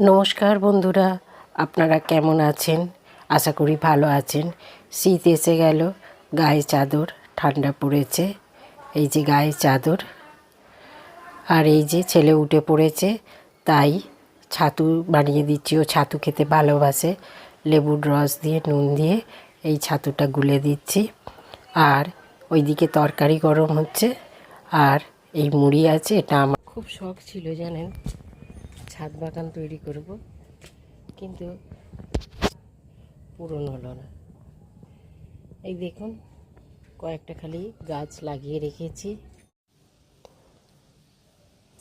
নমস্কার বন্ধুরা, আপনারা কেমন আছেন? আশা করি ভালো আছেন। শীত এসে গেল, গায়ে চাদর, ঠান্ডা পড়েছে। এই যে গায়ে চাদর, আর এই যে ছেলে উঠে পড়েছে, তাই ছাতু বানিয়ে দিচ্ছি। ও ছাতু খেতে ভালোবাসে। লেবুর রস দিয়ে, নুন দিয়ে এই ছাতুটা গুলে দিচ্ছি। আর ওইদিকে তরকারি গরম হচ্ছে, আর এই মুড়ি আছে, এটা আমার খুব শখ ছিল জানেন? ছাদ বাগান তৈরি করব। কিন্তু পূরণ হলো না। এই দেখুন, কয়েকটা খালি গাছ লাগিয়ে রেখেছি।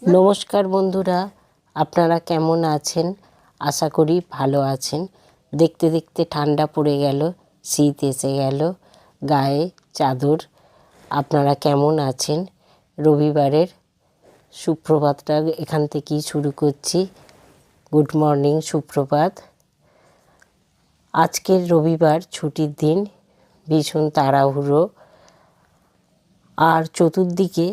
নমস্কার বন্ধুরা, আপনারা কেমন আছেন? আশা করি ভালো আছেন। দেখতে দেখতে ঠান্ডা পড়ে গেল, শীত এসে গেল, গায়ে চাদর। আপনারা কেমন আছেন? রবিবারের সুপ্রভাতটা এখান থেকেই শুরু করছি। গুড মর্নিং, সুপ্রভাত। আজকের রবিবার, ছুটির দিন, ভীষণ তাড়াহুড়ো। আর চতুর্দিকে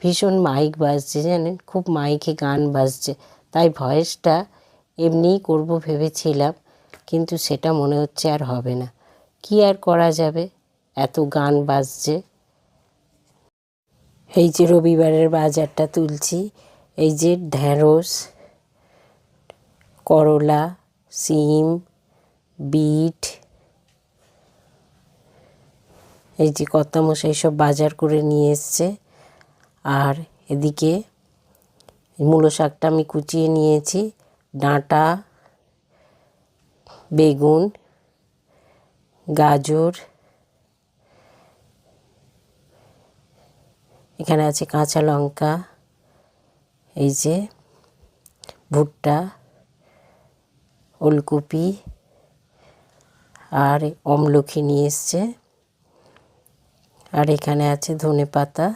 ভীষণ মাইক বাজছে, জানেন? খুব মাইকে গান বাজছে। তাই ভয়েসটা এমনিই করব ভেবেছিলাম, কিন্তু সেটা মনে হচ্ছে আর হবে না। কি আর করা যাবে? এত গান বাজছে। এই যে রবিবারের বাজারটা তুলছি, এই যে ঢ্যাঁড়স, করলা, সিম, বিট, এই যে কর্তামশাই সব বাজার করে নিয়ে এসছে। আর এদিকে মূলো শাকটা আমি কুচিয়ে নিয়েছি, ডাঁটা, বেগুন, গাজর এখানে আছে কাঁচা লঙ্কা, এই যে ভুট্টা, ওলকপি আর অমলখি নিয়ে এসছে। আর এখানে আছে ধনে পাতা,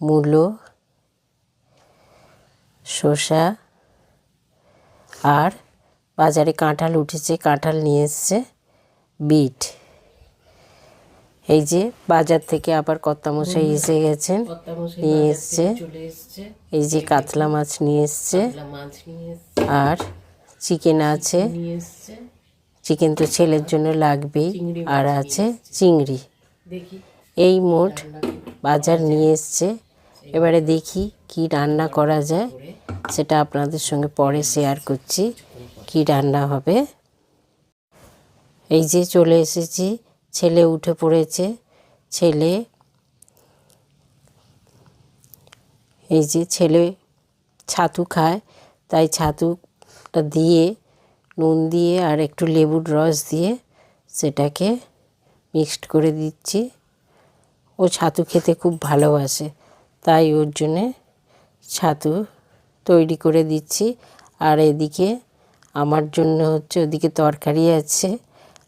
মূলো, শসা আর বাজারে কাঁঠাল উঠেছে, কাঁঠাল নিয়ে এসছে, বিট। এই যে বাজার থেকে আবার কর্তামশাই এসে গেছেন। নিয়ে এসছে। এই যে কাতলা মাছ নিয়ে এসছে। আর চিকেন আছে। চিকেন তো ছেলের জন্য লাগবেই। আর আছে চিংড়ি। এই মোট বাজার নিয়ে এসছে। এবারে দেখি কি রান্না করা যায়। সেটা আপনাদের সঙ্গে পরে শেয়ার করছি। কি রান্না হবে। এই যে চলে এসেছি। ছেলে উঠে পড়েছে। ছেলে, এই যে ছেলে ছাতু খায়, তাই ছাতুটা দিয়ে, নুন দিয়ে আর একটু লেবুর রস দিয়ে সেটাকে মিক্সড করে দিচ্ছি। ও ছাতু খেতে খুব ভালোবাসে, তাই ওর জন্যে ছাতু তৈরি করে দিচ্ছি। আর এদিকে আমার জন্য হচ্ছে ওদিকে তরকারি আছে।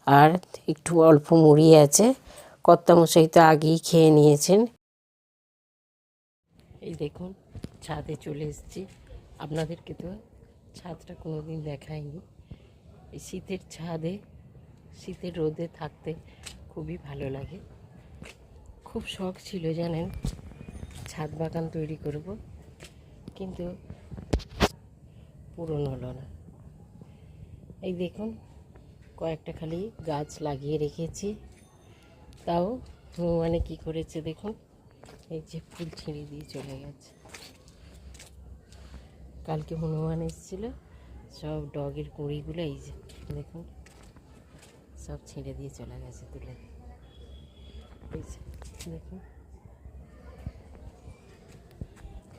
আর একটু অল্প মুড়ি আছে। কর্তামশাই তো আগেই খেয়ে নিয়েছেন। এই দেখুন, ছাদে চলে এসেছি। আপনাদেরকে তো ছাদটা কোনো দিন দেখায়নি এই শীতের ছাদে, শীতের রোদে থাকতে খুবই ভালো লাগে। খুব শখ ছিল জানেন, ছাদ বাগান তৈরি করব, কিন্তু পূরণ হলো না। এই দেখুন কয়েকটা খালি গাছ লাগিয়ে রেখেছি। তাও মানে কি করেছে দেখুন, এই যে ফুল ছিঁড়ে দিয়ে চলে গেছে। কালকে হনুমান এসেছিল, সব ডগের কুঁড়িগুলো এই যে দেখুন, সব ছিঁড়ে দিয়ে চলে গেছে তুলে। দেখুন।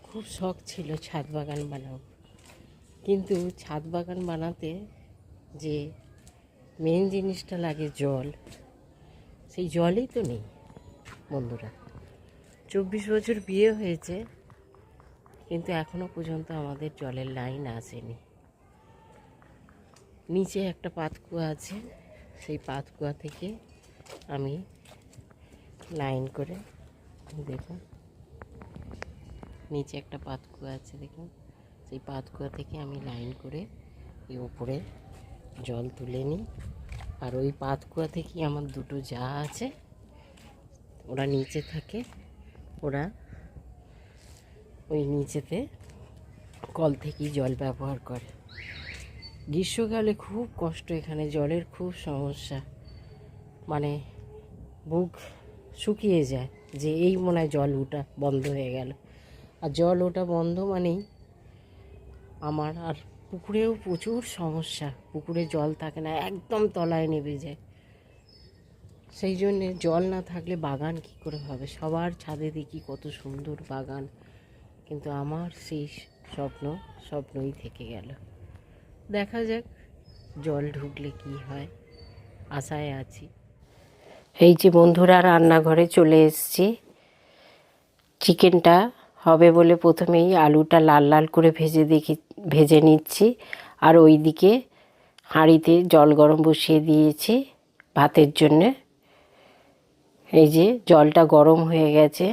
খুব শখ ছিল ছাদ বাগান বানাবো কিন্তু ছাদ বাগান বানাতে যে মেন জিনিসটা লাগে জল। সেই জলই তো নেই, বন্ধুরা। চব্বিশ বছর বিয়ে হয়েছে, কিন্তু এখনও পর্যন্ত আমাদের জলের লাইন আসেনি। নিচে একটা পাতকুয়া আছে, সেই পাতকুয়া থেকে আমি লাইন করে, দেখুন, নিচে একটা পাতকুয়া আছে, দেখুন। সেই পাতকুয়া থেকে আমি লাইন করে এই উপরে জল তুলে নিই। আর ওই পাতকুয়া থেকেই আমার দুটো যা আছে, ওরা নিচে থাকে। ওরা ওই নিচেতে কল থেকেই জল ব্যবহার করে। গ্রীষ্মকালে খুব কষ্ট এখানে, জলের খুব সমস্যা। মানে বুক শুকিয়ে যায় যে এই মনে হয় জল ওঠা বন্ধ হয়ে গেল। আর জল ওটা বন্ধ মানেই আমার আর পুকুরেও প্রচুর সমস্যা। পুকুরে জল থাকে না, একদম তলায় নেমে যায়। সেই জন্যে জল না থাকলে বাগান কি করে হবে? সবার ছাদে দেখি কত সুন্দর বাগান। কিন্তু আমার সেই স্বপ্ন, স্বপ্নই থেকে গেল। দেখা যাক জল ঢুকলে কি হয়। আশায় আছি। এই যে বন্ধুরা, রান্নাঘরে চলে এসেছি। চিকেনটা হবে বলে প্রথমেই আলুটা লাল লাল করে ভেজে দেখি, ভেজে নিচ্ছি। আর ওই দিকে হাঁড়িতে জল গরম বসিয়ে দিয়েছি ভাতের জন্যে। এই যে জলটা গরম হয়ে গেছে,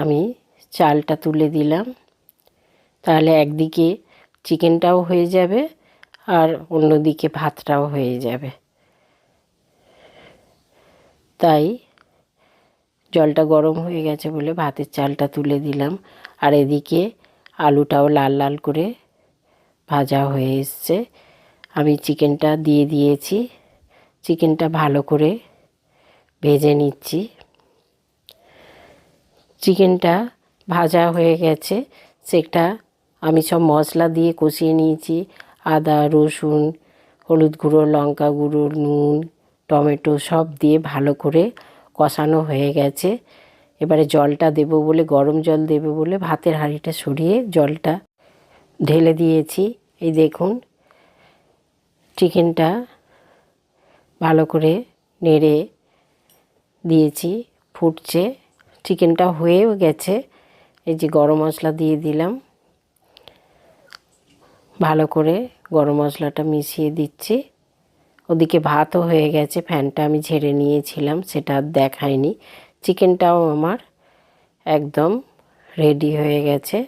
আমি চালটা তুলে দিলাম। তাহলে একদিকে চিকেনটাও হয়ে যাবে আর অন্যদিকে ভাতটাও হয়ে যাবে। তাই জলটা গরম হয়ে গেছে বলে ভাতের চালটা তুলে দিলাম। আর এদিকে আলুটাও লাল লাল করে ভাজা হয়ে এসছে। আমি চিকেনটা দিয়ে দিয়েছি। চিকেনটা ভালো করে ভেজে নিচ্ছি। চিকেনটা ভাজা হয়ে গেছে। সেটা আমি সব মশলা দিয়ে কষিয়ে নিয়েছি। আদা, রসুন, হলুদ গুঁড়ো, লঙ্কা গুঁড়ো, নুন, টমেটো সব দিয়ে ভালো করে কষানো হয়ে গেছে। এবারে জলটা দেবো বলে, গরম জল দেবো বলে ভাতের হাঁড়িটা সরিয়ে জলটা ঢেলে দিয়েছি। এই দেখুন, চিকেনটা ভালো করে নেড়ে দিয়েছি, ফুটছে। চিকেনটা হয়েও গেছে। এই যে গরম মশলা দিয়ে দিলাম। ভালো করে গরম মশলাটা মিশিয়ে দিচ্ছি। ওদিকে ভাতও হয়ে গেছে, ফ্যানটা আমি ঝেড়ে নিয়েছিলাম, সেটা আর দেখায়নি। চিকেনটাও আমার একদম রেডি হয়ে গেছে।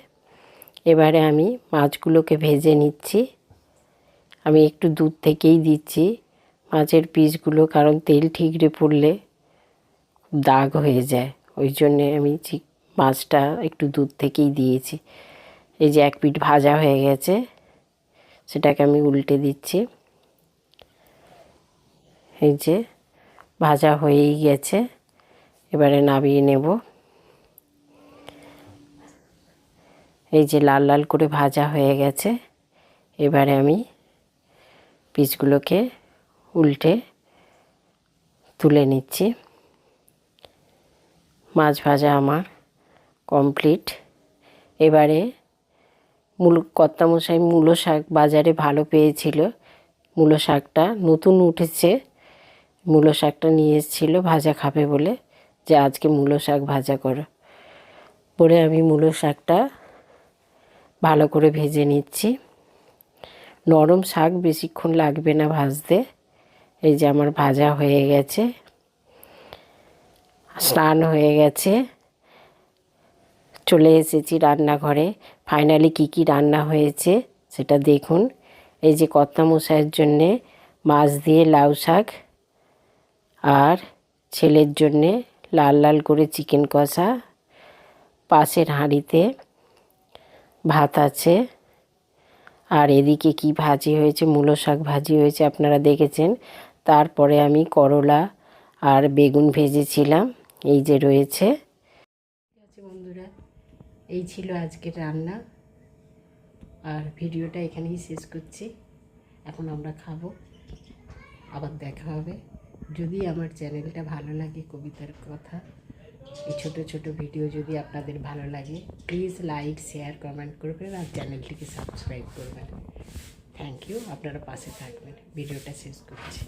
এবারে আমি মাছগুলোকে ভেজে নিচ্ছি। আমি একটু দুধ থেকেই দিচ্ছি মাছের পিসগুলো, কারণ তেল ঠিকরে পড়লে দাগ হয়ে যায়। ওই জন্যে আমি মাছটা একটু দুধ থেকেই দিয়েছি। এই যে এক পিঠ ভাজা হয়ে গেছে, সেটাকে আমি উল্টে দিচ্ছি। এই যে ভাজা হয়েই গেছে, এবারে নামিয়ে নেব। এই যে লাল লাল করে ভাজা হয়ে গেছে, এবারে আমি পিসগুলোকে উল্টে তুলে নিচ্ছি। মাছ ভাজা আমার কমপ্লিট। এবারে মূল কর্তামশাই মূলো শাক বাজারে ভালো পেয়েছিল। মূলো শাকটা নতুন উঠেছে মূলো শাকটা নিয়ে এসেছিল ভাজা খাবে বলে, যে আজকে মূলো শাক ভাজা করো। পরে আমি মূলো শাকটা ভালো করে ভেজে নিচ্ছি। নরম শাক বেশিক্ষণ লাগবে না ভাজতে, এই যে আমার ভাজা হয়ে গেছে, স্নান হয়ে গেছে। চলে এসেছি রান্নাঘরে। ফাইনালি কি কি রান্না হয়েছে সেটা দেখুন। এই যে কর্তা মশাইয়ের জন্যে মাছ দিয়ে লাউ শাক আর ছেলের জন্যে লাল লাল করে চিকেন কষা, পাশের হাঁড়িতে ভাত আছে। আর এদিকে কি ভাজি হয়েছে? মূলো শাক ভাজি হয়েছে, আপনারা দেখেছেন। তারপরে আমি করলা আর বেগুন ভেজেছিলাম, এই যে রয়েছে। বন্ধুরা, এই ছিল আজকের রান্না। আর ভিডিওটা এখানেই শেষ করছি। এখন আমরা খাব, আবার দেখা হবে। যদি আমার চ্যানেলটা ভালো লাগে কবিতার কথা, এই ছোটো ছোটো ভিডিও যদি আপনাদের ভালো লাগে প্লিজ লাইক শেয়ার কমেন্ট করবেন আর চ্যানেলটিকে সাবস্ক্রাইব করবেন। থ্যাংক ইউ আপনারা পাশে থাকবেন। ভিডিওটা শেষ করছি।